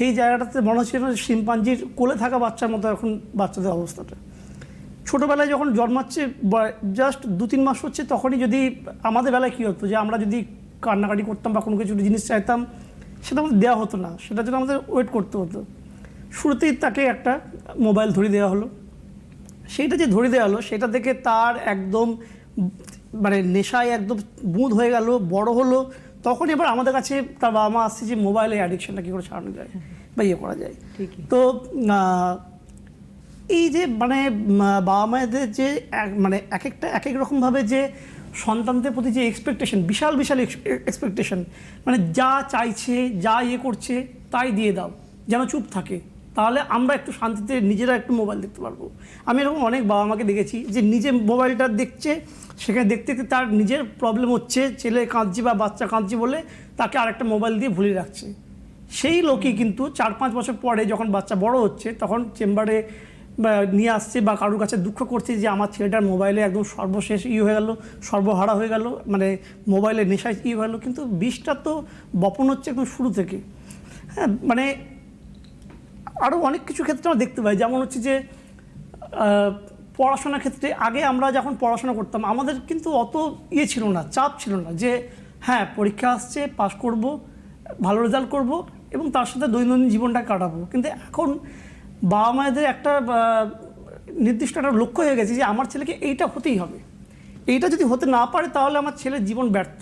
সেই জায়গাটাতে মনে হচ্ছে শিম্পাঞ্জির কোলে থাকা বাচ্চার মতো এখন বাচ্চাদের অবস্থাটা। ছোটোবেলায় যখন জন্মাচ্ছে জাস্ট দু তিন মাস হচ্ছে, তখনই যদি আমাদের বেলায় কী হতো যে আমরা যদি কান্নাকাটি করতাম বা কোনো কিছু জিনিস চাইতাম, সেটা আমাদের দেওয়া হতো না। সেটার জন্য আমাদের ওয়েট করতে হতো। শুরুতেই তাকে একটা মোবাইল ধরিয়ে দেওয়া হলো। সেইটা যে ধরে দেওয়া হলো, সেটা থেকে তার একদম মানে নেশায় একদম বুঁদ হয়ে গেল, বড় হলো তখন এবার আমাদের কাছে তার বাবা মা আসছে যে মোবাইলের অ্যাডিকশনটা কী করে ছাড়ানো যায় বা ইয়ে করা যায়। তো এই যে মানে বাবা মায়েদের যে মানে এক একটা এক এক রকমভাবে যে সন্তানদের প্রতি যে এক্সপেকটেশন বিশাল বিশাল এক্সপেকটেশন মানে যা চাইছে যা ইয়ে করছে তাই দিয়ে দাও যেন চুপ থাকে। তাহলে আমরা একটু শান্তিতে নিজেরা একটু মোবাইল দেখতে পারব। আমি এরকম অনেক বাবা মাকে দেখেছি যে নিজে মোবাইলটা দেখছে সেখানে দেখতে দেখতে তার নিজের প্রবলেম হচ্ছে, ছেলে কাঁদছে বা বাচ্চা কাঁদছে বলে তাকে আরেকটা মোবাইল দিয়ে ভুলিয়ে রাখছে। সেই লোকই কিন্তু চার পাঁচ বছর পরে যখন বাচ্চা বড় হচ্ছে, তখন চেম্বারে নিয়ে আসছে বা কারোর কাছে দুঃখ করছে যে আমার ছেলেটার মোবাইলে একদম সর্বশেষ ই হয়ে গেল, সর্বহারা হয়ে গেল মানে মোবাইলের নেশায় ই হয়ে গেলো। কিন্তু বিষটা তো বপন হচ্ছে একদম শুরু থেকে। হ্যাঁ মানে আরও অনেক কিছু ক্ষেত্রে আমরা দেখতে পাই। যেমন হচ্ছে যে পড়াশোনার ক্ষেত্রে আগে আমরা যখন পড়াশোনা করতাম, আমাদের কিন্তু অত ইয়ে ছিল না, চাপ ছিল না যে হ্যাঁ পরীক্ষা আসছে পাস করব, ভালো রেজাল্ট করব এবং তার সাথে দৈনন্দিন জীবনটা কাটাবো। কিন্তু এখন বাবা মায়েদের একটা নির্দিষ্ট একটা লক্ষ্য হয়ে গেছে যে, আমার ছেলেকে এইটা হতেই হবে। এইটা যদি হতে না পারে, তাহলে আমার ছেলের জীবন ব্যর্থ।